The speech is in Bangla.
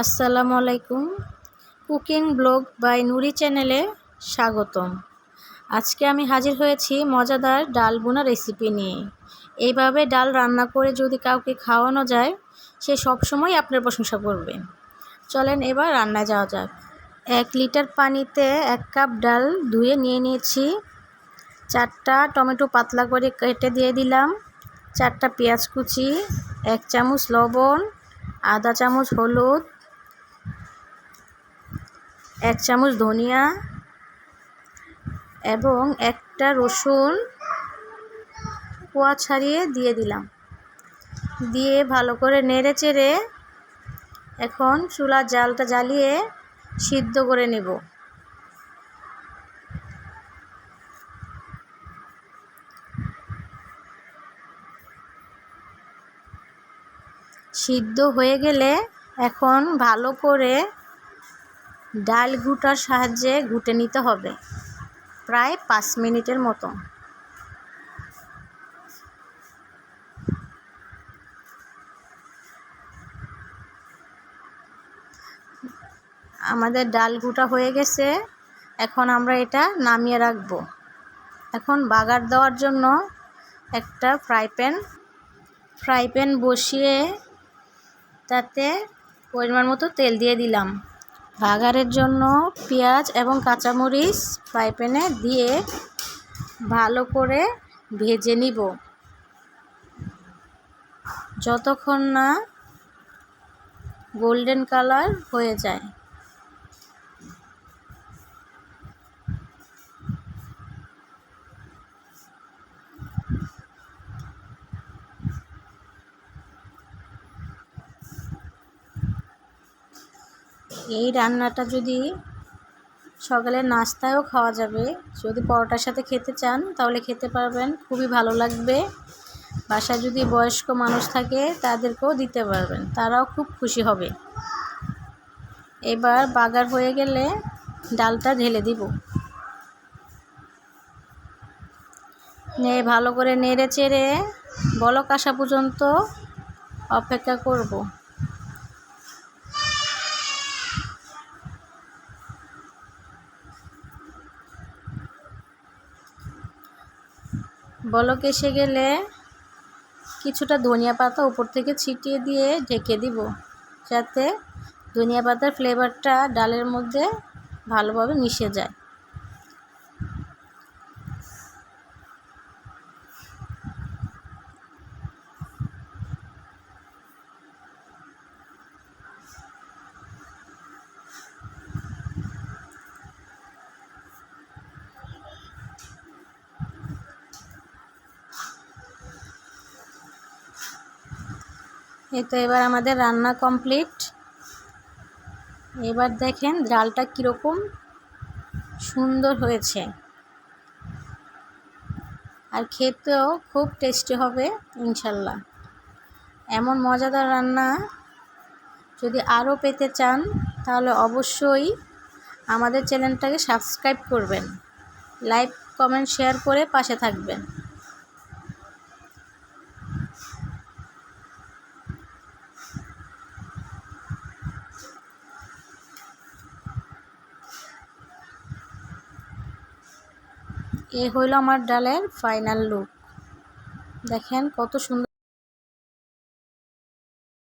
আসসালামু আলাইকুম। কুকিং ব্লগ বাই নুরি চ্যানেলে স্বাগতম। আজকে আমি হাজির হয়েছি মজাদার ডাল বোনা রেসিপি নিয়ে। এইভাবে ডাল রান্না করে যদি কাউকে খাওয়ানো যায়, সে সবসময় আপনার প্রশংসা করবে। চলেন এবার রান্না যাওয়া যাক। এক লিটার পানিতে এক কাপ ডাল ধুয়ে নিয়ে নিয়েছি। চারটা টমেটো পাতলা করে কেটে দিয়ে দিলাম। চারটা পেঁয়াজ কুচি, এক চামচ লবণ, আধা চামচ হলুদ এক চামচ ধনিয়া এবং একটা রসুন কোয়া ছাড়িয়ে দিয়ে দিলাম। দিয়ে ভালো করে নেড়ে চেড়ে এখন চুলার জালটা জ্বালিয়ে সিদ্ধ করে নেব। সিদ্ধ হয়ে গেলে এখন ভালো করে ডাল ঘুটার সাহায্যে ঘুটে নিতে হবে, প্রায় পাঁচ মিনিটের মতো। আমাদের ডাল ঘুটা হয়ে গেছে, এখন আমরা এটা নামিয়ে রাখব। এখন বাগার দেওয়ার জন্য একটা ফ্রাই প্যান ফ্রাই প্যান বসিয়ে তাতে পরিমাণ মতো তেল দিয়ে দিলাম। বাগারের জন্য পেঁয়াজ এবং কাঁচামরিচ ফ্রাই প্যানে দিয়ে ভালো করে ভেজে নিব। যতক্ষণ না গোল্ডেন কালার হয়ে যায়। এই রান্নাটা যদি সকালের নাস্তায়ও খাওয়া যাবে, যদি পরোটার সাথে খেতে চান, তাহলে খেতে পারবেন, খুবই ভালো লাগবে। বাসায় যদি বয়স্ক মানুষ থাকে, তাদেরকেও দিতে পারবেন, তারাও খুব খুশি হবে। এবার বাগার হয়ে গেলে ডালটা ঢেলে দিব। নিয়ে ভালো করে নেড়ে চেড়ে বলক আসা পর্যন্ত অপেক্ষা করব। বলক এসে গেলে কিছুটা ধনিয়া পাতা উপর থেকে ছিটিয়ে দিয়ে ঢেকে দিব, যাতে ধনিয়া পাতার ফ্লেভারটা ডালের মধ্যে ভালোভাবে মিশে যায়। এই তো এবার আমাদের রান্না কমপ্লিট এবার দেখেন ডালটা কীরকম সুন্দর হয়েছে। আর খেতেও খুব টেস্টি হবে, ইনশাল্লাহ। এমন মজাদার রান্না যদি আরও পেতে চান, তাহলে অবশ্যই আমাদের চ্যানেলটাকে সাবস্ক্রাইব করবেন। লাইক কমেন্ট শেয়ার করে পাশে থাকবেন। এ হইল আমার ডালের ফাইনাল লুক দেখেন কত সুন্দর